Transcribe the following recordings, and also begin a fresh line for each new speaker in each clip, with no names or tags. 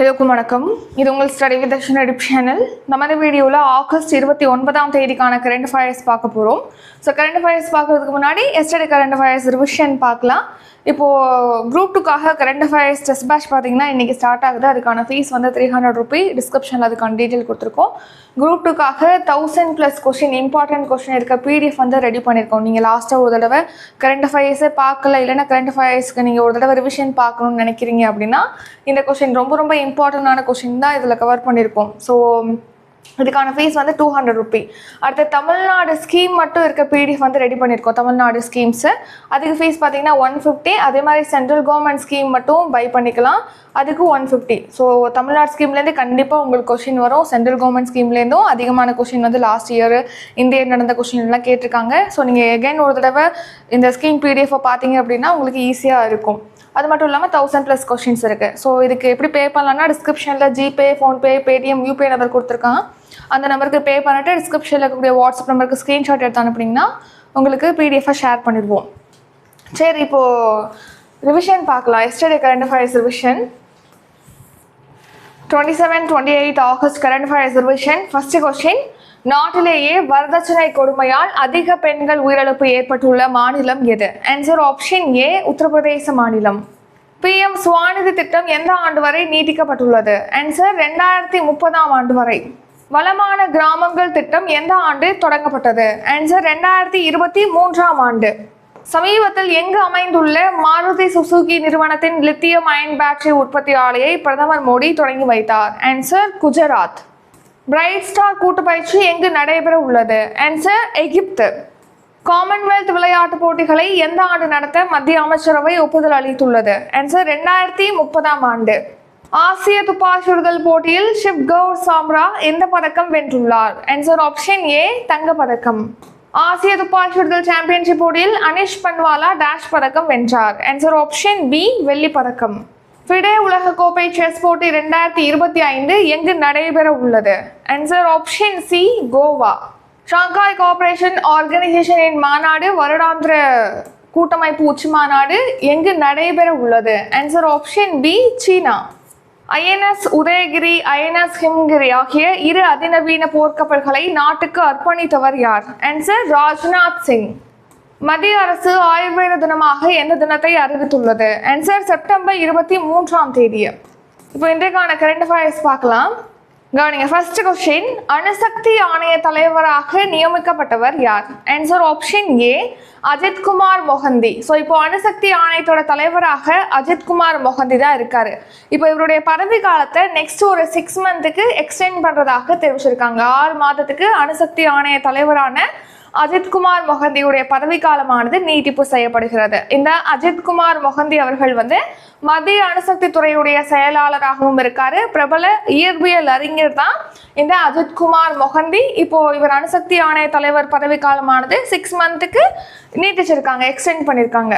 எல்லோருக்கும் வணக்கம். இது உங்கள் ஸ்டடி வித் தர்ஷன் எடிப் சேனல். நமது வீடியோவில் ஆகஸ்ட் இருபத்தி ஒன்பதாம் தேதிக்கான கரண்ட் ஃபயர்ஸ் பார்க்க போகிறோம் ஸோ கரண்ட் ஃபயர்ஸ் பார்க்குறதுக்கு முன்னாடி எஸ்டடி கரண்ட் ஃபயர்ஸ் ரிவிஷன் பார்க்கலாம். இப்போது குரூப் டூக்காக கரண்ட் அஃபேர்ஸ் டெஸ்ட் பேட்ச் பார்த்தீங்கன்னா இன்றைக்கி ஸ்டார்ட் ஆகுது. அதுக்கான ஃபீஸ் வந்து த்ரீ ஹண்ட்ரட் ருபி டிஸ்கிரிப்ஷனில் அதுக்கான டீட்டெயில் கொடுத்துருக்கோம். Group டூக்காக thousand plus question important question இருக்க பிடிஎஃப் வந்து ரெடி பண்ணியிருக்கோம். நீங்கள் லாஸ்ட்டாக ஒரு தடவை கரண்ட் அஃபேர்ஸே பார்க்கல இல்லைன்னா கரண்ட் அஃபேர்ஸ்க்கு நீங்கள் ஒரு தடவை ரிவிஷன் பார்க்கணும்னு நினைக்கிறீங்க அப்படின்னா இந்த கொஷின் ரொம்ப ரொம்ப இம்பார்ட்டண்டான கொஷின் தான் இதில் கவர் பண்ணியிருக்கோம். ஸோ இதுக்கான ஃபீஸ் வந்து டூ ஹண்ட்ரட் ருபி அடுத்து தமிழ்நாடு ஸ்கீம் மட்டும் இருக்க பிடிஎஃப் வந்து ரெடி பண்ணியிருக்கோம். தமிழ்நாடு ஸ்கீம்ஸு அதுக்கு ஃபீஸ் பார்த்தீங்கன்னா ஒன் ஃபிஃப்டி அதே மாதிரி சென்ட்ரல் கவர்மெண்ட் ஸ்கீம் மட்டும் பை பண்ணிக்கலாம். அதுக்கு ஒன் ஃபிஃப்டி ஸோ தமிழ்நாடு ஸ்கீம்லேருந்து கண்டிப்பாக உங்களுக்கு கொஷின் வரும். சென்ட்ரல் கவர்மெண்ட் ஸ்கீம்லேருந்தும் அதிகமான கொஷின் வந்து லாஸ்ட் இயர் இந்த இயர் நடந்த கொஷின்லாம் கேட்டிருக்காங்க. ஸோ நீங்கள் எகைன் ஒரு தடவை இந்த ஸ்கீம் பிடிஎஃபை பார்த்தீங்க அப்படின்னா உங்களுக்கு ஈஸியாக இருக்கும். அது மட்டும் இல்லாமல் தௌசண்ட் ப்ளஸ் கொஷின்ஸ் இருக்குது ஸோ இதுக்கு எப்படி பே பண்ணலாம்னா டிஸ்கிரிப்ஷனில் GPay PhonePe Paytm UPI number கொடுத்துருக்காங்க அந்த நம்பருக்கு பே பண்ணிட்டு டிஸ்கிரிப்ஷனில் இருக்கக்கூடிய வாட்ஸ்அப் நம்பருக்கு ஸ்க்ரீன்ஷாட் எடுத்து அனுப்புனீங்கன்னா உங்களுக்கு பிடிஎஃபாக ஷேர் பண்ணிடுவோம். சரி இப்போது ரிவிஷன் பார்க்கலாம். Yesterday current affairs revision twenty seven twenty eight August current affairs revision first question நாட்டிலேயே வரதட்சணை கொடுமையால் அதிக பெண்கள் உயிரிழப்பு ஏற்பட்டுள்ள மாநிலம் எது? ஆன்சர் ஆப்ஷன் ஏ உத்தரப்பிரதேச மாநிலம். பிஎம் சுவாநிதி திட்டம் எந்த ஆண்டு வரை நீட்டிக்கப்பட்டுள்ளது? ஆன்சர் ரெண்டாயிரத்தி முப்பதாம் ஆண்டு வரை. வளமான கிராமங்கள் திட்டம் எந்த ஆண்டு தொடங்கப்பட்டது? ஆன்சர் ரெண்டாயிரத்தி இருபத்தி மூன்றாம் ஆண்டு. சமீபத்தில் எங்கு அமைந்துள்ள மாருதி சுசுகி நிறுவனத்தின் லித்தியம் அயன் பேட்டரி உற்பத்தி ஆலையை பிரதமர் மோடி தொடங்கி வைத்தார்? ஆன்சர் குஜராத். பிரைட் ஸ்டார் கூட்டுப்பயிற்சி எங்கு நடைபெற உள்ளது? ஆன்சர் எகிப்து. காமன்வெல்த் விளையாட்டுப் போட்டிகளை எந்த ஆண்டு நடத்த மத்திய அமைச்சரவை ஒப்புதல் அளித்துள்ளது? ஆன்சர் ரெண்டாயிரத்தி முப்பதாம் ஆண்டு. ஆசிய துப்பாக்கி சுடுதல் போட்டியில் ஷிப் கௌர் சாம்ரா எந்த பதக்கம் வென்றுள்ளார்? ஆன்சர் ஆப்ஷன் ஏ தங்க பதக்கம். ஆசிய துப்பாக்கி சுடுதல் சாம்பியன்ஷிப் போட்டியில் அனிஷ் பன்வாலா டேஷ் பதக்கம் வென்றார். ஆன்சர் ஆப்ஷன் பி வெள்ளி பதக்கம். ஃபிடே உலக கோப்பை செஸ் போட்டி ரெண்டாயிரத்தி இருபத்தி ஐந்து எங்கு நடைபெற உள்ளது answer option C Goa. Shanghai cooperation ஆர்கனைசேஷனின் மாநாடு வருடாந்திர கூட்டமைப்பு உச்சி மாநாடு எங்கு நடைபெற உள்ளது ஆன்சர் ஆப்ஷன் பி சீனா. ஐஎன்எஸ் உதயகிரி ஐஎன்எஸ் ஹிம்கிரி ஆகிய இரு அதிநவீன போர்க்கப்பல்களை நாட்டுக்கு அர்ப்பணித்தவர் யார்? ஆன்சர் ராஜ்நாத் சிங். மத்திய அரசு ஆயுர்வேத தினமாக எந்த தினத்தை அறிவித்துள்ளது? ஆன்சர் செப்டம்பர் இருபத்தி மூன்றாம் தேதி. இப்போ இன்றைக்கான கரண்ட் அஃபேர்ஸ் பார்க்கலாம். கவனிங்க ஃபர்ஸ்ட் கொஸ்டின் அணுசக்தி ஆணைய தலைவராக நியமிக்கப்பட்டவர் யார்? Answer option A Ajit Kumar Mohanty. So இப்போ அணுசக்தி ஆணையத்தோட தலைவராக அஜித்குமார் மொஹந்தி தான் இருக்காரு. இப்போ இவருடைய பதவி காலத்தை நெக்ஸ்ட் ஒரு சிக்ஸ் மந்த்துக்கு எக்ஸ்டெண்ட் பண்ணுறதாக தெரிவிச்சிருக்காங்க. ஆறு மாதத்துக்கு அணுசக்தி ஆணைய தலைவரான அஜித்குமார் மொஹந்தியுடைய பதவிக்காலமானது நீட்டிப்பு செய்யப்படுகிறது. இந்த அஜித்குமார் மொஹந்தி அவர்கள் வந்து மத்திய அணுசக்தி துறையுடைய செயலாளராகவும் இருக்காரு. பிரபல இயற்பியல் அறிஞர் தான் இந்த அஜித்குமார் மொஹந்தி. இப்போ இவர் அணுசக்தி ஆணைய தலைவர் பதவிக்காலமானது சிக்ஸ் மந்த்துக்கு நீட்டிச்சிருக்காங்க எக்ஸ்டெண்ட் பண்ணியிருக்காங்க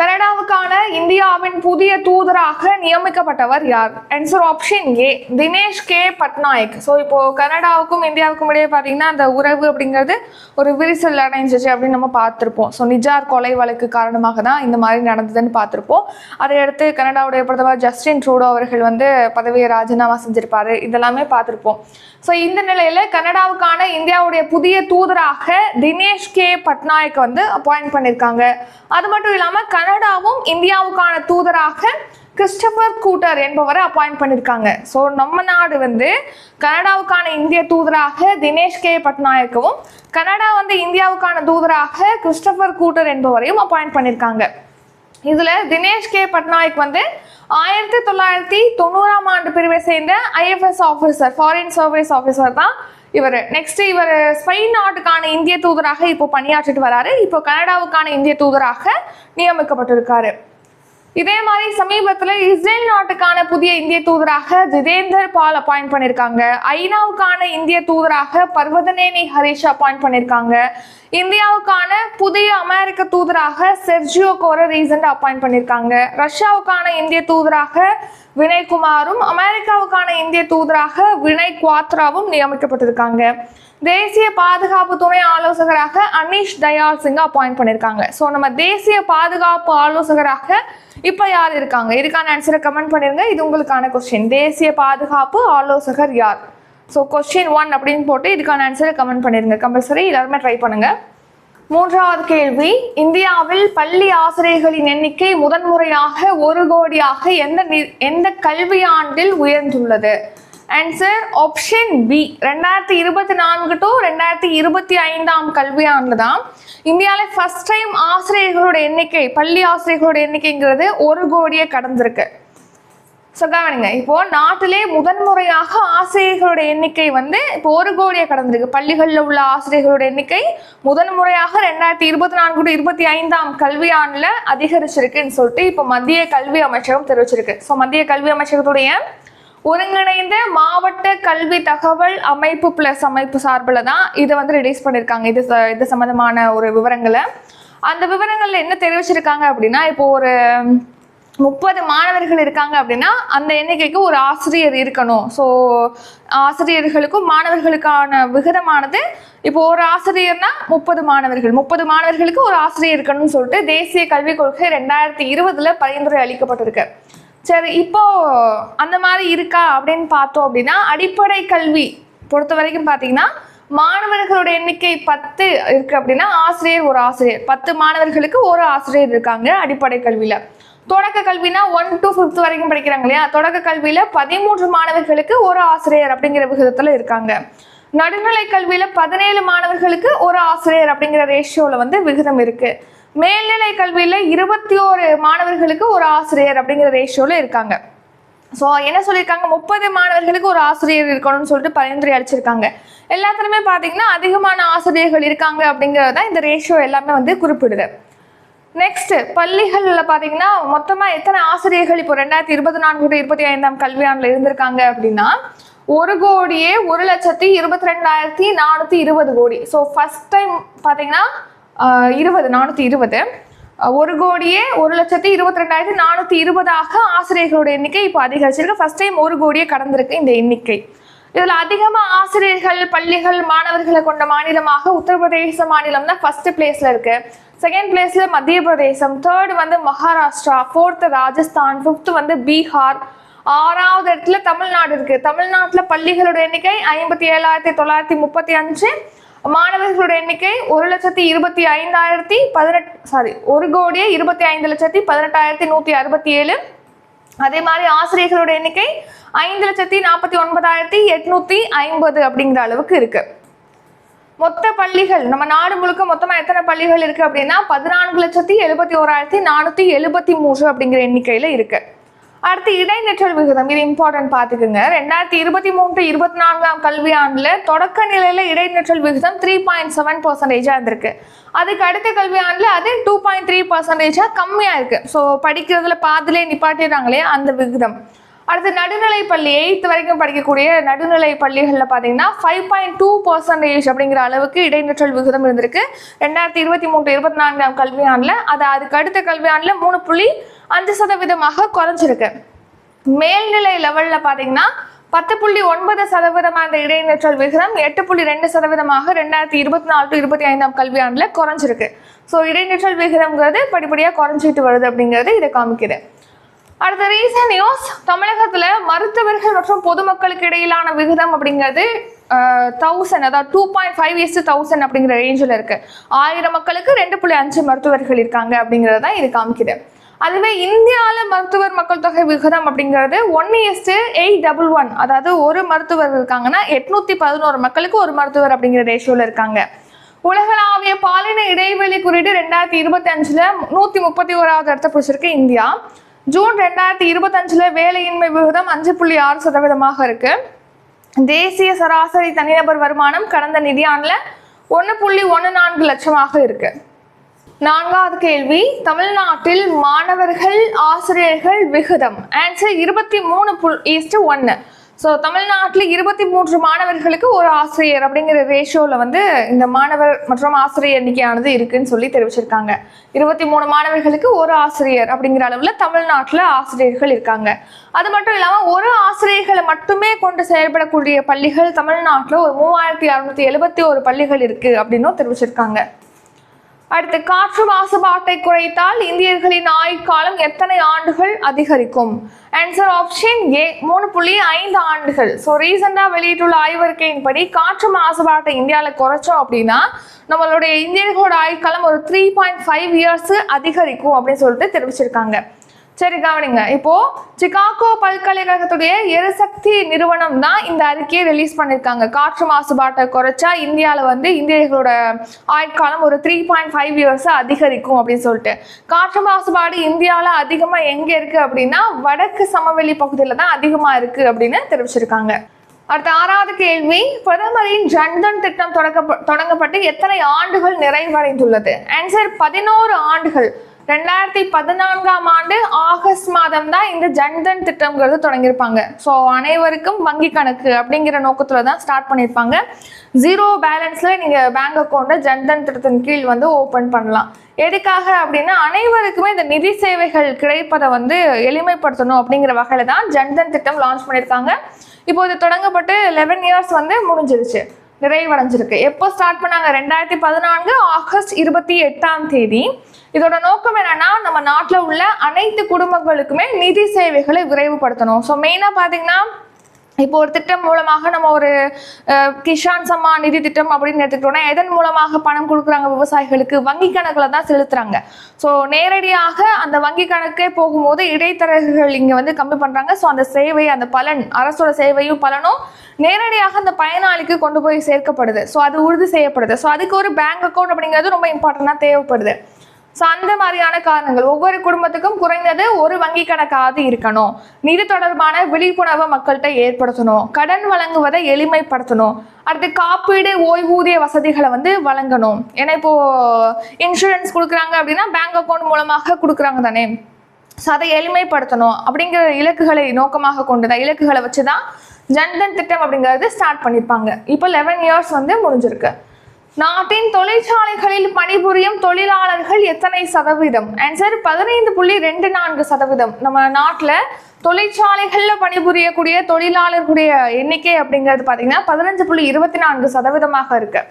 கனடாவுக்கான இந்தியாவின் புதிய தூதராக நியமிக்கப்பட்டவர் யார்? Answer option A Dinesh K. Patnaik. So இப்போ கனடாவுக்கும் இந்தியாவுக்கும் இடையே பார்த்தீங்கன்னா அந்த உறவு அப்படிங்கிறது ஒரு விரிசல் அடைஞ்சிச்சு அப்படின்னு நம்ம பார்த்துருப்போம். ஸோ நிஜார் கொலை வழக்கு காரணமாக தான் இந்த மாதிரி நடந்ததுன்னு பார்த்துருப்போம். அதையடுத்து கனடாவுடைய பிரதமர் ஜஸ்டின் ட்ரூடோ அவர்கள் வந்து பதவியை ராஜினாமா செஞ்சிருப்பாரு. இதெல்லாமே பார்த்துருப்போம். ஸோ இந்த நிலையில கனடாவுக்கான இந்தியாவுடைய புதிய தூதராக தினேஷ் கே. பட்நாயக் வந்து அப்பாயிண்ட் பண்ணியிருக்காங்க அது மட்டும் இல்லாமல் கனடாவும் இந்தியாவுக்கான தூதராக கிறிஸ்டபர் கூட்டர் என்பவரை அப்பாயிண்ட் பண்ணியிருக்காங்க ஸோ நம்ம நாடு வந்து கனடாவுக்கான இந்திய தூதராக தினேஷ் கே. பட்நாயக்கவும் கனடா வந்து இந்தியாவுக்கான தூதராக கிறிஸ்டபர் கூட்டர் என்பவரையும் அப்பாயிண்ட் பண்ணியிருக்காங்க இதில் தினேஷ் கே. பட்நாயக் வந்து ஆயிரத்தி தொள்ளாயிரத்தி தொண்ணூறாம் ஆண்டு பிரிவை சேர்ந்த IFS officer foreign service officer தான் இவர். நெக்ஸ்ட் இவர் ஸ்பெயின் நாட்டுக்கான இந்திய தூதராக இப்போ பணியாற்றிட்டு வராரு. இப்போ கனடாவுக்கான இந்திய தூதராக நியமிக்கப்பட்டிருக்காரு. இதே மாதிரி சமீபத்தில் இஸ்ரேல் நாட்டுக்கான புதிய இந்திய தூதராக ஜிதேந்தர் பால் அப்பாயிண்ட் பண்ணியிருக்காங்க ஐநாவுக்கான இந்திய தூதராக பர்வதனேனி ஹரிஷ் அப்பாயிண்ட் பண்ணியிருக்காங்க இந்தியாவுக்கான புதிய அமெரிக்க தூதராக செர்ஜியோ கோர ரீசன்ட் அப்பாயிண்ட் பண்ணியிருக்காங்க ரஷ்யாவுக்கான இந்திய தூதராக வினய்குமாரும் அமெரிக்காவுக்கான இந்திய தூதராக வினய் குவாத்ராவும் நியமிக்கப்பட்டிருக்காங்க. தேசிய பாதுகாப்பு துணை ஆலோசகராக அனீஷ் தயால் சிங் அப்பாயிண்ட் பண்ணியிருக்காங்க ஸோ நம்ம தேசிய பாதுகாப்பு ஆலோசகராக இப்போ யார் இருக்காங்க? இதுக்கான ஆன்சரை கமெண்ட் பண்ணிருங்க. இது உங்களுக்கான கொஸ்டின் தேசிய பாதுகாப்பு ஆலோசகர் யார்? ஸோ கொஸ்டின் ஒன் அப்படின்னு போட்டு இதுக்கான ஆன்சரை கமெண்ட் பண்ணிடுங்க கம்பல்சரி எல்லாருமே ட்ரை பண்ணுங்கள் மூன்றாவது கேள்வி இந்தியாவில் பள்ளி ஆசிரியர்களின் எண்ணிக்கை முதன்முறையாக ஒரு கோடியாக எந்த நி- எந்த கல்வியாண்டில் உயர்ந்துள்ளது? ஆன்சர் ஆப்ஷன் பி ரெண்டாயிரத்தி இருபத்தி நான்கு டு ரெண்டாயிரத்தி இருபத்தி ஐந்தாம் கல்வியாண்டு தான். இந்தியாவில் ஃபர்ஸ்ட் டைம் ஆசிரியர்களோட எண்ணிக்கை பள்ளி ஆசிரியர்களோட எண்ணிக்கைங்கிறது ஒரு கோடியை கடந்திருக்கு. ஸோ கவனிங்க. இப்போ நாட்டிலே முதன்முறையாக ஆசிரியர்களோட எண்ணிக்கை வந்து இப்போ ஒரு கோடியை கடந்திருக்கு. பள்ளிகளில் உள்ள ஆசிரியர்களோட எண்ணிக்கை முதன்முறையாக ரெண்டாயிரத்தி இருபத்தி நான்கு டு இருபத்தி ஐந்தாம் கல்வியாண்டில் அதிகரிச்சிருக்குன்னு சொல்லிட்டு இப்போ மத்திய கல்வி அமைச்சகம் தெரிவிச்சிருக்கு. ஸோ மத்திய கல்வி அமைச்சகத்துடைய ஒருங்கிணைந்த மாவட்ட கல்வி தகவல் அமைப்பு பிளஸ் அமைப்பு சார்பில் தான் இதை வந்து ரிலீஸ் பண்ணியிருக்காங்க இது இது சம்மந்தமான ஒரு விவரங்களை. அந்த விவரங்களில் என்ன தெரிவிச்சிருக்காங்க அப்படின்னா இப்போ ஒரு முப்பது மாணவர்கள் இருக்காங்க அப்படின்னா அந்த எண்ணிக்கைக்கு ஒரு ஆசிரியர் இருக்கணும். ஸோ ஆசிரியர்களுக்கும் மாணவர்களுக்கான விகிதமானது இப்போ ஒரு ஆசிரியர்னா முப்பது மாணவர்கள். முப்பது மாணவர்களுக்கு ஒரு ஆசிரியர் இருக்கணும்னு சொல்லிட்டு தேசிய கல்விக் கொள்கை ரெண்டாயிரத்தி இருபதுல பரிந்துரை அளிக்கப்பட்டிருக்கு. சரி இப்போ அந்த மாதிரி இருக்கா அப்படின்னு பார்த்தோம் அப்படின்னா அடிப்படை கல்வி பொறுத்த வரைக்கும் பார்த்தீங்கன்னா மாணவர்களோட எண்ணிக்கை பத்து இருக்கு அப்படின்னா ஆசிரியர் ஒரு ஆசிரியர். பத்து மாணவர்களுக்கு ஒரு ஆசிரியர் இருக்காங்க அடிப்படை கல்வியில. தொடக்க கல்வினா ஒன் டு ஃபிஃப்த் வரைக்கும் படிக்கிறாங்க இல்லையா? தொடக்க கல்வியில பதிமூன்று மாணவர்களுக்கு ஒரு ஆசிரியர் அப்படிங்கிற விகிதத்துல இருக்காங்க. நடுநிலை கல்வியில பதினேழு மாணவர்களுக்கு ஒரு ஆசிரியர் அப்படிங்கிற ரேஷியோல வந்து விகிதம் இருக்கு. மேல்நிலை கல்வியில இருபத்தி ஓரு மாணவர்களுக்கு ஒரு ஆசிரியர் அப்படிங்கிற ரேஷியோல இருக்காங்க. ஸோ என்ன சொல்லியிருக்காங்க? முப்பது மாணவர்களுக்கு ஒரு ஆசிரியர் இருக்கணும்னு சொல்லிட்டு பரிந்துரை அளிச்சிருக்காங்க. எல்லாத்துலையுமே பார்த்தீங்கன்னா அதிகமான ஆசிரியர்கள் இருக்காங்க அப்படிங்கிறது தான் இந்த ரேஷியோ எல்லாமே வந்து குறிப்பிடுது. நெக்ஸ்ட் பள்ளிகளில் பார்த்தீங்கன்னா மொத்தமாக எத்தனை ஆசிரியர்கள் இப்போ ரெண்டாயிரத்தி இருபத்தி நான்கு டு இருபத்தி ஐந்தாம் கல்வியாண்டில் இருந்திருக்காங்க அப்படின்னா ஒரு கோடியே ஒரு லட்சத்தி இருபத்தி ரெண்டாயிரத்தி நானூற்றி இருபது கோடி. ஸோ ஃபர்ஸ்ட் டைம் பார்த்தீங்கன்னா இருபது நானூற்றி இருபது. ஒரு கோடியே ஒரு லட்சத்தி இருபத்தி ரெண்டாயிரத்தி நானூற்றி இருபதாக ஆசிரியர்களோட எண்ணிக்கை இப்போ அதிகரிச்சிருக்கு. ஃபர்ஸ்ட் டைம் ஒரு கோடியே கடந்திருக்கு இந்த எண்ணிக்கை. இதில் அதிகமாக ஆசிரியர்கள் பள்ளிகள் மாணவர்களை கொண்ட மாநிலமாக உத்தரப்பிரதேச மாநிலம் தான் ஃபர்ஸ்ட் பிளேஸில் இருக்குது செகண்ட் பிளேஸில் மத்திய பிரதேசம் தேர்டு வந்து மகாராஷ்டிரா ஃபோர்த் ராஜஸ்தான் ஃபிஃப்த்து வந்து பீகார் ஆறாவது இடத்துல தமிழ்நாடு இருக்கு. தமிழ்நாட்டில் பள்ளிகளோட எண்ணிக்கை ஐம்பத்தி ஏழாயிரத்தி தொள்ளாயிரத்தி முப்பத்தி அஞ்சு மாணவர்களோட எண்ணிக்கை ஒரு லட்சத்தி இருபத்தி ஐந்தாயிரத்தி பதினெட்டு சாரி ஒரு கோடியே இருபத்தி ஐந்து லட்சத்தி பதினெட்டாயிரத்தி நூற்றி அறுபத்தி ஏழு. அதே மாதிரி ஆசிரியர்களோட எண்ணிக்கை ஐந்து லட்சத்தி நாற்பத்தி ஒன்பதாயிரத்தி எட்நூற்றி ஐம்பது அப்படிங்கிற அளவுக்கு இருக்குது மொத்த பள்ளிகள் நம்ம நாடு முழுக்க மொத்தமா எத்தனை பள்ளிகள் இருக்கு அப்படின்னா பதினான்கு லட்சத்தி எழுபத்தி ஓராயிரத்தி நானூத்தி எழுபத்தி மூன்று அப்படிங்கிற எண்ணிக்கையில இருக்கு. அடுத்து இடைநிற்றல் விகிதம் இது இம்பார்ட்டன்ட் பார்த்துக்குங்க. ரெண்டாயிரத்தி இருபத்தி மூன்று இருபத்தி நான்காம் கல்வியாண்டில் தொடக்க நிலையில இடைநிற்றல் விகிதம் த்ரீ பாயிண்ட் செவன் பர்சன்டேஜாக இருந்திருக்கு. அதுக்கு அடுத்த கல்வியாண்டில் அது டூ பாயிண்ட் த்ரீ பர்சன்டேஜாக கம்மியாக இருக்குது ஸோ படிக்கிறதுல பாதிலே நிப்பாட்டிடுறாங்களே அந்த விகிதம். அடுத்து நடுநிலை பள்ளி எயித்து வரைக்கும் படிக்கக்கூடிய நடுநிலை பள்ளிகளில் பார்த்தீங்கன்னா ஃபைவ் பாயிண்ட் டூ பர்சன்டேஜ் அப்படிங்கிற அளவுக்கு இடைநிற்றல் விகிதம் இருந்திருக்கு. ரெண்டாயிரத்தி இருபத்தி மூன்று இருபத்தி நான்காம் கல்வியாண்டில் அது அதுக்கு அடுத்த கல்வியாண்டில் மூணு புள்ளி அஞ்சு சதவீதமாக குறைஞ்சிருக்கு. மேல்நிலை லெவலில் பார்த்தீங்கன்னா பத்து புள்ளி ஒன்பது சதவீதமாக அந்த இடைநிற்றல் விகிதம் எட்டு புள்ளி ரெண்டு சதவீதமாக ரெண்டாயிரத்தி இருபத்தி நாலு டு இருபத்தி ஐந்தாம் கல்வியாண்டில் குறைஞ்சிருக்கு. ஸோ இடைநிற்றல் விகிதம்ங்கிறது படிப்படியாக குறைஞ்சிட்டு வருது அப்படிங்கிறது இதை காமிக்குது. அடுத்த ரீசன் நியூஸ் தமிழகத்துல மருத்துவர்கள் மற்றும் பொதுமக்களுக்கு இடையிலான விகிதம் அப்படிங்கிறது தௌசண்ட் அதாவது two point five is to thousand அப்படிங்கிற ரேஞ்சில் இருக்கு. ஆயிரம் மக்களுக்கு ரெண்டு புள்ளி அஞ்சு மருத்துவர்கள் இருக்காங்க அப்படிங்கிறது தான் இது காமிக்குது. அதுவே இந்தியாவில் மருத்துவர் மக்கள் தொகை விகிதம் அப்படிங்கிறது one is to eight double one அதாவது ஒரு மருத்துவர் இருக்காங்கன்னா எட்நூத்தி பதினோரு மக்களுக்கு ஒரு மருத்துவர் அப்படிங்கிற ரேஷியோவில் இருக்காங்க. உலகளாவிய பாலின இடைவெளி குறித்து ரெண்டாயிரத்தி இருபத்தி அஞ்சுல நூத்தி முப்பத்தி ஓராவது இடத்த பிடிச்சிருக்கு இந்தியா. ஜூன் ரெண்டாயிரத்தி இருபத்தஞ்சில் வேலையின்மை விகிதம் அஞ்சு புள்ளி ஆறு சதவீதமாக இருக்கு. தேசிய சராசரி தனிநபர் வருமானம் கடந்த நிதியாண்டில் ஒன்று புள்ளி ஒன்று நான்கு லட்சமாக இருக்கு. நான்காவது கேள்வி தமிழ்நாட்டில் மாணவர்கள் ஆசிரியர்கள் விகிதம் ஆன்சர் இருபத்தி மூணு புல் ஈஸ்ட் ஒன்று ஸோ தமிழ்நாட்டில் இருபத்தி மூன்று மாணவர்களுக்கு ஒரு ஆசிரியர் அப்படிங்கிற ரேஷியோவில் வந்து இந்த மாணவர் மற்றும் ஆசிரியர் எண்ணிக்கையானது இருக்குன்னு சொல்லி தெரிவிச்சிருக்காங்க. இருபத்தி மூணு மாணவர்களுக்கு ஒரு ஆசிரியர் அப்படிங்கிற அளவில் தமிழ்நாட்டில் ஆசிரியர்கள் இருக்காங்க. அது மட்டும் இல்லாமல் ஒரு ஆசிரியர்களை மட்டுமே கொண்டு செயல்படக்கூடிய பள்ளிகள் தமிழ்நாட்டில் ஒரு மூவாயிரத்தி அறுநூத்தி எழுபத்தி ஒரு பள்ளிகள் இருக்குது அப்படின்னும் தெரிவிச்சிருக்காங்க. அடுத்து காற்று மாசுபாட்டை குறைத்தால் இந்தியர்களின் ஆயுட்காலம் எத்தனை ஆண்டுகள் அதிகரிக்கும்? ஆன்சர் ஆப்ஷன் ஏ மூணு புள்ளி ஐந்து ஆண்டுகள். ஸோ ரீசெண்டாக வெளியிட்டுள்ள ஆய்வறிக்கையின்படி காற்று மாசுபாட்டை இந்தியாவில் குறைச்சோம் அப்படின்னா நம்மளுடைய இந்தியர்களோட ஆயுட்காலம் ஒரு த்ரீ பாயிண்ட் ஃபைவ் இயர்ஸ் அதிகரிக்கும் அப்படின்னு சொல்லிட்டு தெரிவிச்சிருக்காங்க. சரி கவனிங்க. இப்போ சிகாகோ பல்கலைக்கழகத்துடைய எரிசக்தி நிறுவனம் தான் இந்த அறிக்கையை ரிலீஸ் பண்ணியிருக்காங்க காற்று மாசுபாட்டை குறைச்சா இந்தியாவில் வந்து இந்தியர்களோட ஆயுட்காலம் ஒரு த்ரீ பாயிண்ட் ஃபைவ் இயர்ஸ் அதிகரிக்கும் அப்படின்னு சொல்லிட்டு. காற்று மாசுபாடு இந்தியாவில் அதிகமாக எங்கே இருக்கு அப்படின்னா வடக்கு சமவெளி பகுதியில் தான் அதிகமாக இருக்கு அப்படின்னு தெரிவிச்சிருக்காங்க. அடுத்த ஆறாவது கேள்வி பிரதமரின் ஜன்தன் திட்டம் தொடக்க தொடங்கப்பட்டு எத்தனை ஆண்டுகள் நிறைவடைந்துள்ளது? ஆன்சர் பதினோரு ஆண்டுகள். ரெண்டாயிரத்தி பதினான்காம் ஆண்டு ஆகஸ்ட் மாதம் தான் இந்த ஜன்தன் திட்டம்ங்கிறது தொடங்கியிருப்பாங்க. ஸோ அனைவருக்கும் வங்கி கணக்கு அப்படிங்கிற நோக்கத்தில் தான் ஸ்டார்ட் பண்ணியிருப்பாங்க. ஜீரோ பேலன்ஸில் நீங்கள் பேங்க் அக்கௌண்ட்டை ஜன்தன் திட்டத்தின் கீழ் வந்து ஓப்பன் பண்ணலாம். எதுக்காக அப்படின்னா அனைவருக்குமே இந்த நிதி சேவைகள் கிடைப்பதை வந்து எளிமைப்படுத்தணும் அப்படிங்கிற வகையில் தான் ஜன்தன் திட்டம் லான்ச் பண்ணியிருக்காங்க. இப்போ இது தொடங்கப்பட்டு லெவன் இயர்ஸ் வந்து முடிஞ்சிருச்சு. நிறைவடைஞ்சிருக்கு. எப்போ ஸ்டார்ட் பண்ணாங்க? ரெண்டாயிரத்தி பதினான்கு ஆகஸ்ட் இருபத்தி எட்டாம் தேதி. இதோட நோக்கம் என்னன்னா நம்ம நாட்டில் உள்ள அனைத்து குடும்பங்களுக்குமே நிதி சேவைகளை விரைவுபடுத்தணும். ஸோ மெயினாக பார்த்தீங்கன்னா இப்போ ஒரு திட்டம் மூலமாக நம்ம ஒரு கிஷான் சம்மான் நிதி திட்டம் அப்படின்னு எடுத்துக்கிட்டோம்னா எதன் மூலமாக பணம் கொடுக்குறாங்க விவசாயிகளுக்கு? வங்கி கணக்கில் தான் செலுத்துறாங்க. ஸோ நேரடியாக அந்த வங்கி கணக்கே போகும்போது இடைத்தரகர்கள் இங்கே வந்து கம்மி பண்ணுறாங்க ஸோ அந்த சேவை அந்த பலன் அரசோட சேவையும் பலனும் நேரடியாக அந்த பயனாளிக்கு கொண்டு போய் சேர்க்கப்படுது. ஸோ அது உறுதி செய்யப்படுது. ஸோ அதுக்கு ஒரு பேங்க் அக்கௌண்ட் அப்படிங்கிறது ரொம்ப இம்பார்ட்டண்ட்டாக தேவைப்படுது. ஸோ அந்த மாதிரியான காரணங்கள் ஒவ்வொரு குடும்பத்துக்கும் குறைந்தது ஒரு வங்கி கணக்காவது இருக்கணும். நிதி தொடர்பான விழிப்புணர்வை மக்கள்கிட்ட ஏற்படுத்தணும். கடன் வழங்குவதை எளிமைப்படுத்தணும். அடுத்து காப்பீடு ஓய்வூதிய வசதிகளை வந்து வழங்கணும். ஏன்னா இப்போ இன்சூரன்ஸ் கொடுக்குறாங்க அப்படின்னா பேங்க் அக்கௌண்ட் மூலமாக கொடுக்குறாங்க தானே. ஸோ அதை எளிமைப்படுத்தணும். அப்படிங்கிற இலக்குகளை நோக்கமாக கொண்டுதான் இலக்குகளை வச்சு தான் ஜன்தன் திட்டம் அப்படிங்கிறது ஸ்டார்ட் பண்ணியிருப்பாங்க இப்போ லெவன் இயர்ஸ் வந்து முடிஞ்சிருக்கு. நாட்டின் தொழிற்சாலைகளில் பணிபுரியும் தொழிலாளர்கள் எத்தனை சதவீதம்? ஆன்சர் பதினைந்து புள்ளி ரெண்டு நான்கு சதவீதம். நம்ம நாட்டில் தொழிற்சாலைகளில் பணிபுரியக்கூடிய தொழிலாளர்களுடைய எண்ணிக்கை அப்படிங்கிறது பார்த்தீங்கன்னா பதினஞ்சு புள்ளி இருபத்தி நான்கு சதவீதமாக இருக்கு.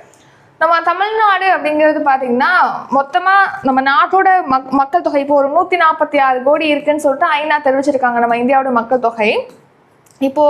நம்ம தமிழ்நாடு அப்படிங்கிறது பார்த்தீங்கன்னா மொத்தமாக நம்ம நாட்டோட மக் மக்கள் தொகை இப்போ ஒரு நூற்றி நாற்பத்தி ஆறு கோடி இருக்குன்னு சொல்லிட்டு ஐநா தெரிவிச்சிருக்காங்க நம்ம இந்தியாவோட மக்கள் தொகை. இப்போ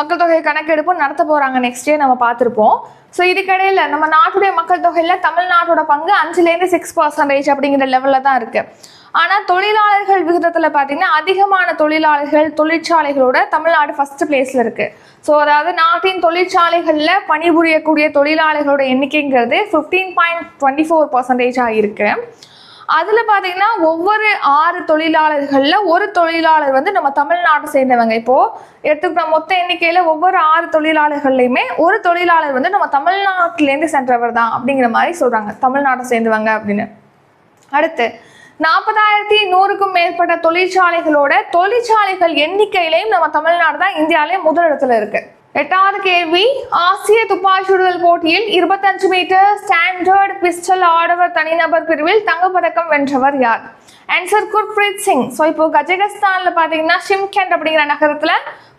மக்கள் தொகை கணக்கெடுப்பு நடத்த போகிறாங்க நெக்ஸ்ட் டே நம்ம பார்த்துருப்போம். ஸோ இதுக்கடையில் நம்ம நாட்டுடைய மக்கள் தொகையில் தமிழ்நாட்டோட பங்கு அஞ்சுலேருந்து சிக்ஸ் பர்சன்டேஜ் அப்படிங்கிற லெவலில் தான் இருக்குது ஆனால் தொழிலாளர்கள் விகிதத்தில் பார்த்தீங்கன்னா அதிகமான தொழிலாளர்கள் தொழிற்சாலைகளோட தமிழ்நாடு ஃபர்ஸ்ட் பிளேஸில் இருக்குது ஸோ அதாவது நாட்டின் தொழிற்சாலைகளில் பணிபுரியக்கூடிய தொழிலாளர்களோட எண்ணிக்கைங்கிறது ஃபிஃப்டீன் பாயிண்ட் டுவெண்ட்டி ஃபோர் பர்சன்டேஜாக இருக்குது அதில் பார்த்தீங்கன்னா ஒவ்வொரு ஆறு தொழிலாளர்களில் ஒரு தொழிலாளர் வந்து நம்ம தமிழ்நாட்டை சேர்ந்தவங்க. இப்போது எடுத்துக்கிற மொத்த எண்ணிக்கையில் ஒவ்வொரு ஆறு தொழிலாளர்கள்லையுமே ஒரு தொழிலாளர் வந்து நம்ம தமிழ்நாட்டிலேருந்து சென்றவர் தான் அப்படிங்கிற மாதிரி சொல்கிறாங்க தமிழ்நாட்டை சேர்ந்தவங்க அப்படின்னு. அடுத்து நாற்பதாயிரத்தி நூறுக்கும் மேற்பட்ட தொழிற்சாலைகளோட தொழிற்சாலைகள் எண்ணிக்கையிலையும் நம்ம தமிழ்நாடு தான் இந்தியாவிலேயே முதலிடத்துல இருக்குது எட்டாவது கேள்வி ஆசிய துப்பாக்கி சுடுதல் போட்டியில் இருபத்தஞ்சு மீட்டர் ஸ்டாண்டர்ட் பிஸ்டல் ஆடவர் தனிநபர் பிரிவில் தங்கப்பதக்கம் வென்றவர் யார்? ஆன்சர் குர்பிரீத் சிங். ஸோ இப்போ கஜகஸ்தான்ல பார்த்தீங்கன்னா ஷிம்கெண்ட் அப்படிங்கிற நகரத்தில்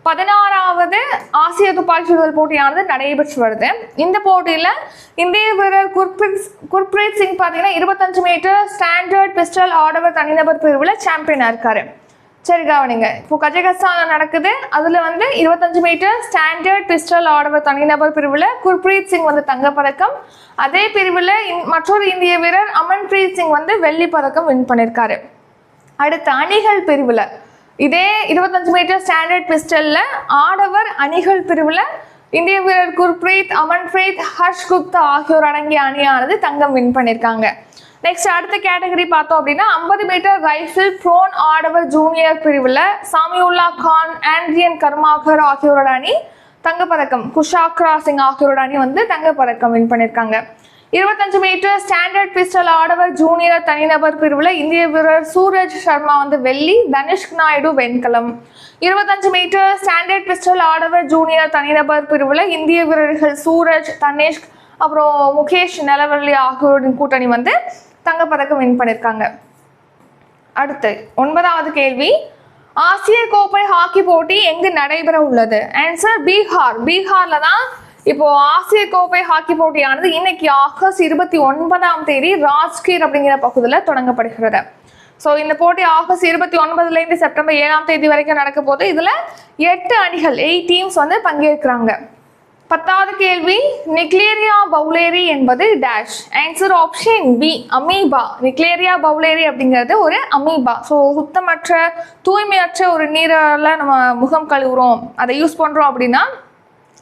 பதினாறாவது ஆசிய துப்பாக்கி சுடுதல் போட்டியானது நடைபெற்று வருது. இந்த போட்டியில் இந்திய வீரர் குர்பிரீத் குர்பிரீத் சிங் பார்த்தீங்கன்னா இருபத்தஞ்சு மீட்டர் ஸ்டாண்டர்ட் பிஸ்டல் ஆடவர் தனிநபர் பிரிவில் சாம்பியனாக இருக்காரு. சரி கவனிங்க. இப்போ கஜகஸ்தானில் நடக்குது. அதில் வந்து இருபத்தஞ்சு மீட்டர் ஸ்டாண்டர்ட் பிஸ்டல் ஆடவர் தனிநபர் பிரிவில் குர்பிரீத் சிங் வந்து தங்கப்பதக்கம். அதே பிரிவில் இந்- மற்றொரு இந்திய வீரர் அமன்பிரீத் சிங் வந்து வெள்ளி பதக்கம் வின் பண்ணியிருக்காரு அடுத்த அணிகள் பிரிவில். இதே இருபத்தஞ்சு மீட்டர் ஸ்டாண்டர்ட் பிஸ்டலில் ஆடவர் அணிகள் பிரிவில் இந்திய வீரர் குர்பிரீத் அமன்பிரீத் ஹர்ஷ் குப்தா ஆகியோர் அடங்கிய அணியானது தங்கம் வின் பண்ணியிருக்காங்க நெக்ஸ்ட் அடுத்த கேட்டகரி பார்த்தோம் அப்படின்னா ஐம்பது மீட்டர் ரைஃபிள் ப்ரோன் ஆடவர் ஜூனியர் பிரிவில் சாமியுல்லா கான் ஆண்ட்ரியன் கர்மாகர் ஆகியோரோட அணி தங்கப்பதக்கம் குஷாக்ரா சிங் ஆகியோரோட அணி வந்து தங்கப்பதக்கம் வின் பண்ணியிருக்காங்க இருபத்தஞ்சு மீட்டர் ஸ்டாண்டர்ட் பிஸ்டல் ஆடவர் ஜூனியர் தனிநபர் பிரிவில் இந்திய வீரர் சூரஜ் சர்மா வந்து வெள்ளி தனிஷ்க் நாயுடு வெண்கலம். இருபத்தஞ்சு மீட்டர் ஸ்டாண்டர்ட் பிஸ்டல் ஆடவர் ஜூனியர் தனிநபர் பிரிவில் இந்திய வீரர்கள் சூரஜ் தனேஷ் அப்புறம் முகேஷ் நிலவள்ளி ஆகியோரின் கூட்டணி வந்து தங்கப்பதக்கம் வின் பண்ணியிருக்காங்க அடுத்து ஒன்பதாவது கேள்வி. ஆசிய கோப்பை ஹாக்கி போட்டி எங்கு நடைபெற உள்ளது? ஆன்சர் பீகார். பீகார்ல தான் இப்போ ஆசிய கோப்பை ஹாக்கி போட்டியானது இன்னைக்கு ஆகஸ்ட் இருபத்தி ஒன்பதாம் தேதி ராஜ்கீர் அப்படிங்கிற பகுதியில் தொடங்கப்படுகிறது. ஸோ இந்த போட்டி ஆகஸ்ட் இருபத்தி ஒன்பதுலேருந்து செப்டம்பர் ஏழாம் தேதி வரைக்கும் நடக்க போது இதில் எட்டு அணிகள் எயிட் டீம்ஸ் வந்து பங்கேற்கிறாங்க. பத்தாவது கேள்வி நிக்லேரியா பவுலேரி என்பது dash answer option B amoeba. Naegleria fowleri அப்படிங்கிறது ஒரு அமீபா. ஸோ சுத்தமற்ற தூய்மையற்ற ஒரு நீரால் நம்ம முகம் கழுவுறோம். அதை யூஸ் பண்ணுறோம் அப்படின்னா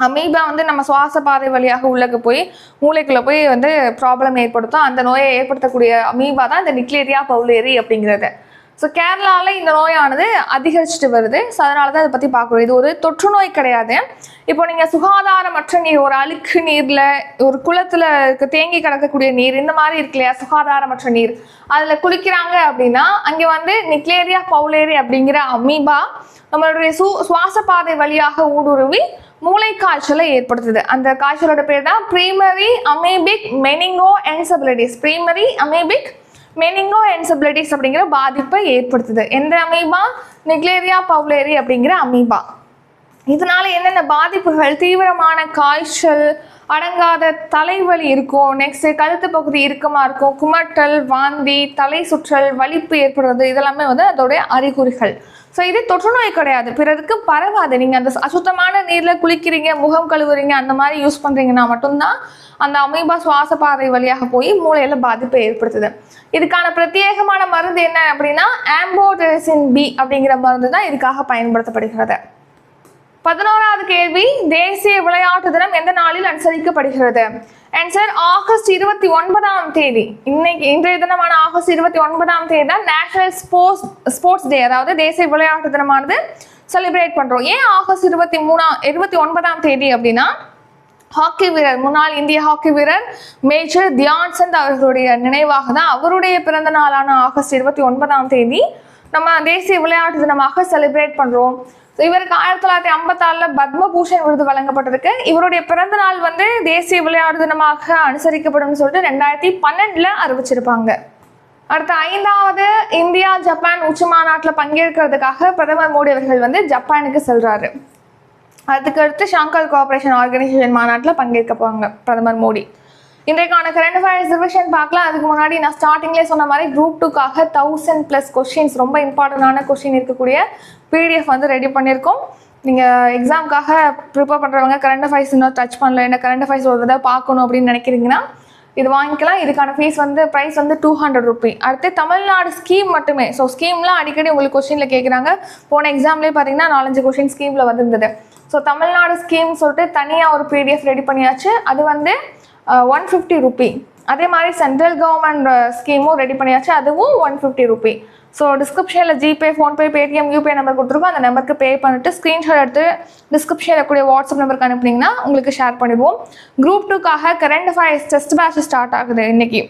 அமீபா வந்து நம்ம சுவாச பாதை வழியாக உள்ளக்கு போய் மூளைக்குள்ளே போய் வந்து ப்ராப்ளம் ஏற்படுத்தும். அந்த நோயை ஏற்படுத்தக்கூடிய அமீபா தான் இந்த நிக்லேரியா பவுலேரி அப்படிங்கிறது. ஸோ கேரளாவில் இந்த நோயானது அதிகரிச்சுட்டு வருது. ஸோ அதனால தான் அதை பற்றி பார்க்குறோம். இது ஒரு தொற்று நோய் கிடையாது. இப்போ நீங்கள் சுகாதாரமற்ற நீர் ஒரு அழுக்கு நீரில் ஒரு குளத்தில் இருக்க தேங்கி கிடக்கக்கூடிய நீர் இந்த மாதிரி இருக்கு இல்லையா? சுகாதாரமற்ற நீர். அதில் குளிக்கிறாங்க அப்படின்னா அங்கே வந்து நிக்லேரியா பவுலேரி அப்படிங்கிற அமீபா நம்மளுடைய சு சுவாச பாதை வழியாக ஊடுருவி மூளை காய்ச்சலை ஏற்படுத்துது. அந்த காய்ச்சலோட பேர் தான் ப்ரீமரி அமேபிக் மெனிங்கோ என்சபிலிட்டிஸ் ப்ரீமரி அமேபிக் மெனிங்கோ என்சபிலிட்டிஸ் அப்படிங்கிற பாதிப்பை ஏற்படுத்துது. எந்த அமீபா? நிக்லேரியா பவுலேரி அப்படிங்கிற அமீபா. இதனால என்னென்ன பாதிப்புகள்? தீவிரமான காய்ச்சல் அடங்காத தலைவலி இருக்கும். நெக்ஸ்ட் கழுத்து பகுதி இறுக்கமாக இருக்கும். குமட்டல் வாந்தி தலை சுற்றல் வலிப்பு ஏற்படுறது. இதெல்லாமே வந்து அதோடைய அறிகுறிகள். ஸோ இது தொற்றுநோய் கிடையாது. பிறருக்கு பரவாது. நீங்கள் அந்த அசுத்தமான நீரில் குளிக்கிறீங்க முகம் கழுவுறீங்க அந்த மாதிரி யூஸ் பண்ணுறீங்கன்னா மட்டும்தான் அந்த அமீபா சுவாச பாதை வழியாக போய் மூளையில் பாதிப்பை ஏற்படுத்துது. இதுக்கான பிரத்யேகமான மருந்து என்ன அப்படின்னா ஆம்போடெசின் பி அப்படிங்கிற மருந்து தான் இதுக்காக பயன்படுத்தப்படுகிறது. பதினோராவது கேள்வி தேசிய விளையாட்டு தினம் எந்த நாளில் அனுசரிக்கப்படுகிறது? ஆன்சர் ஆகஸ்ட் இருபத்தி ஒன்பதாம் தேதி. இன்னைக்கு இன்றைய தினமான ஆகஸ்ட் இருபத்தி ஒன்பதாம் தேதி தான் நேஷனல் ஸ்போர்ட்ஸ் ஸ்போர்ட்ஸ் டே அதாவது தேசிய விளையாட்டு தினமானது செலிப்ரேட் பண்றோம். ஏன் ஆகஸ்ட் இருபத்தி மூணாம் இருபத்தி ஒன்பதாம் தேதி அப்படின்னா ஹாக்கி வீரர் முன்னாள் இந்திய ஹாக்கி வீரர் மேஜர் தியான் சந்த் அவர்களுடைய நினைவாக தான் அவருடைய பிறந்த நாளான ஆகஸ்ட் இருபத்தி ஒன்பதாம் தேதி நம்ம தேசிய விளையாட்டு தினமாக செலிப்ரேட் பண்றோம். இவருக்கு ஆயிரத்தி தொள்ளாயிரத்தி ஐம்பத்தாறுல பத்மபூஷன் விருது வழங்கப்பட்டிருக்கு. இவருடைய பிறந்த நாள் வந்து தேசிய விளையாட்டு தினமாக அனுசரிக்கப்படும் சொல்லிட்டு ரெண்டாயிரத்தி பன்னெண்டுல அறிவிச்சிருப்பாங்க. அடுத்த ஐந்தாவது இந்தியா ஜப்பான் உச்சி மாநாட்டில் பங்கேற்கிறதுக்காக பிரதமர் மோடி அவர்கள் வந்து ஜப்பானுக்கு செல்றாரு. அதுக்கு அடுத்து ஷாங்கல் கோஆபரேஷன் ஆர்கனைசேஷன் மாநாட்டில் பங்கேற்க போவாங்க பிரதமர் மோடி. இன்றைக்கான கரண்ட் அஃபேர்ஸ் ரிவிஷன் பார்க்கலாம். அதுக்கு முன்னாடி நான் ஸ்டார்டிங்லேயே சொன்ன மாதிரி குரூப் டூக்காக தௌசண்ட் ப்ளஸ் கொஷின்ஸ் ரொம்ப இம்பார்ட்டண்டான கொஷின் இருக்கக்கூடிய பிடிஎஃப் வந்து ரெடி பண்ணியிருக்கோம். நீங்கள் எக்ஸாமுக்காக ப்ரிப்பேர் பண்ணுறவங்க கரண்ட் அஃபேர்ஸ் இன்னும் டச் பண்ணல. என்ன கரண்ட் அஃபேர்ஸ் ஒரு தடவை பார்க்கணும் அப்படின்னு நினைக்கிறீங்கன்னா இது வாங்கிக்கலாம். இதுக்கான ஃபீஸ் வந்து ப்ரைஸ் வந்து டூ ஹண்ட்ரட் ருபி அடுத்து தமிழ்நாடு ஸ்கீம் மட்டுமே. ஸோ ஸ்கீம்லாம் அடிக்கடி உங்களுக்கு கொஷினில் கேட்குறாங்க போன எக்ஸாம்லேயே பார்த்தீங்கன்னா நாலஞ்சு கொஷின் ஸ்கீமில் வந்திருந்தது. ஸோ தமிழ்நாடு ஸ்கீம் சொல்லிட்டு தனியாக ஒரு பிடிஎஃப் ரெடி பண்ணியாச்சு. அது வந்து ஒன் ஃபிஃப்டி ருபி அதே மாதிரி சென்ட்ரல் கவர்மெண்ட் ஸ்கீமும் ரெடி பண்ணியாச்சு. அதுவும் ஒன் ஃபிஃப்டி ருபி ஸோ டிஸ்கிரிப்ஷனில் GPay PhonePe Paytm UPI number கொடுத்துருக்கோம். அந்த நம்பருக்கு பே பண்ணிட்டு ஸ்க்ரீன்ஷாட் எடுத்து டிஸ்கிரிப்ஷனில் கூடிய வாட்ஸ்அப் நம்பருக்கு அனுப்புனீங்கன்னா உங்களுக்கு ஷேர் பண்ணிடுவோம். Group டூக்காக current affairs test batch start ஆகுது இன்றைக்கி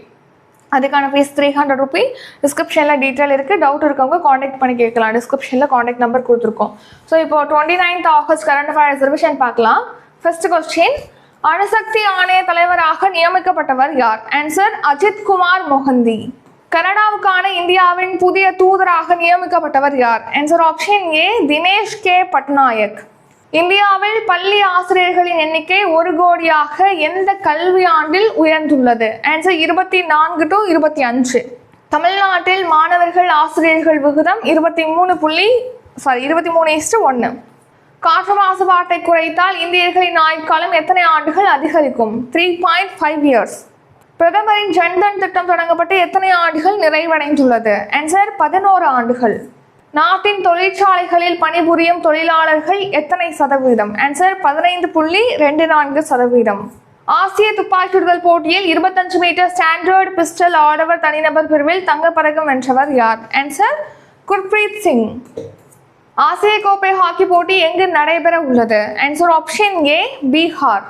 அதுக்கான ஃபீஸ் த்ரீ ஹண்ட்ரட் ருபி டிஸ்கிரிப்ஷனில் டீட்டெயில் இருக்குது டவுட் இருக்கவங்க காண்டாக்ட் பண்ணி கேட்கலாம். டிஸ்கிரிப்ஷனில் காண்டாக்ட் நம்பர் கொடுத்துருக்கோம். ஸோ இப்போ twenty ninth August current affair reservation பார்க்கலாம். ஃபர்ஸ்ட் கொஸ்டின் அணுசக்தி ஆணைய தலைவராக நியமிக்கப்பட்டவர் யார்? ஆன்சர் அஜித் குமார் மொஹந்தி. கனடாவுக்கான இந்தியாவின் புதிய தூதராக நியமிக்கப்பட்டவர் யார்? Answer option A Dinesh K. Patnaik. இந்தியாவில் பள்ளி ஆசிரியர்களின் எண்ணிக்கை ஒரு கோடியாக எந்த கல்வியாண்டில் உயர்ந்துள்ளது? ஆன்சர் இருபத்தி நான்கு டு இருபத்தி அஞ்சு. தமிழ்நாட்டில் மாணவர்கள் ஆசிரியர்கள் விகிதம் இருபத்தி மூணு புள்ளி சாரி இருபத்தி மூணு இஸ்டு ஒன்று காற்று மாசுபாட்டை குறைத்தால் இந்தியர்களின் ஆயுட்காலம் எத்தனை ஆண்டுகள் அதிகரிக்கும்? த்ரீ பாயிண்ட் ஃபைவ் இயர்ஸ் பிரதமரின் ஜன்தன் திட்டம் தொடங்கப்பட்டு எத்தனை ஆண்டுகள் நிறைவடைந்துள்ளது? ஆன்சர் பதினோரு ஆண்டுகள். நாட்டின் தொழிற்சாலைகளில் பணிபுரியும் தொழிலாளர்கள் எத்தனை சதவீதம்? ஆன்சர் பதினைந்து புள்ளி ரெண்டு நான்கு சதவீதம். ஆசிய துப்பாக்கிடுதல் போட்டியில் இருபத்தஞ்சு மீட்டர் ஸ்டாண்டர்ட் பிஸ்டல் ஆடவர் தனிநபர் பிரிவில் தங்கப்பதக்கம் வென்றவர் யார்? ஆன்சர் குர்பிரீத் சிங். ஆசிய கோப்பை ஹாக்கி போட்டி எங்கு நடைபெற உள்ளது? Answer option A Bihar.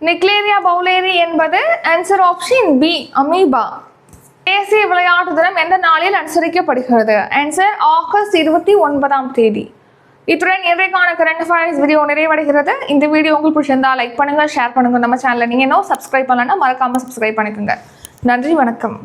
Naegleria fowleri என்பது ஆன்சர் ஆப்ஷன் பி அமீபா. தேசிய விளையாட்டு தினம் எந்த நாளில் அனுசரிக்கப்படுகிறது? ஆன்சர் ஆகஸ்ட் இருபத்தி ஒன்பதாம் தேதி. இத்துடன் இன்றைக்கான கரண்ட் அஃபேர்ஸ் வீடியோ நிறைவடைகிறது. இந்த வீடியோ உங்களுக்கு பிடிச்சிருந்தா லைக் பண்ணுங்க ஷேர் பண்ணுங்க. நம்ம சேனலை நீங்க இன்னும் சப்ஸ்கிரைப் பண்ணலன்னா மறக்காம சப்ஸ்கிரைப் பண்ணிக்கோங்க. நன்றி வணக்கம்.